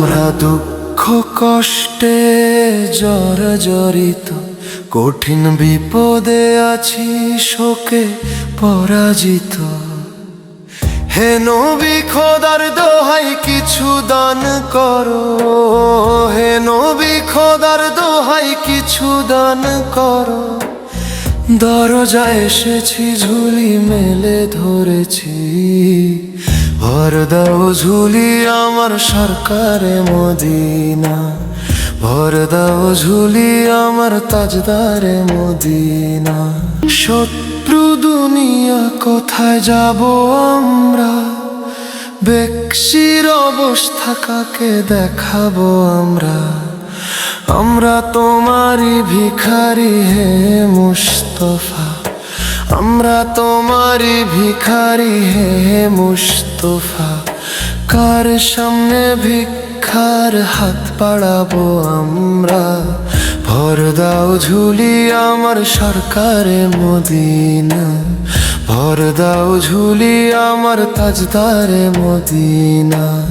আমরা দুঃখ কষ্টে জর্জরিত, কঠিন বিপদে আছি, শোকে পরাজিত। হে নবী, খোদার দোহাই কিছু দান করো। হে নবী, খোদার দোহাই কিছু দান করো। দরজা এসেছি, ঝুলি মেলে ধরেছি। ভর দাও ঝুলি আমার সরকারে মদিনা। ভর দাও ঝুলি আমার তাজদারে মদিনা। শত্রু দুনিয়া, কোথায় যাব আমরা? বেক্সির অবস্থা কাকে দেখাবো আমরা? আমরা তোমারই ভিখারি হে মুস্তফা। আমরা তোমারই ভিখারি হে মুস্তফা। কার সামনে ভিক্ষার হাত পাড়াবো আমরা? ভর দাও ঝুলি আমার সরকারে মদিনা। ভর দাও ঝুলি আমার তাজদারে মদিনা।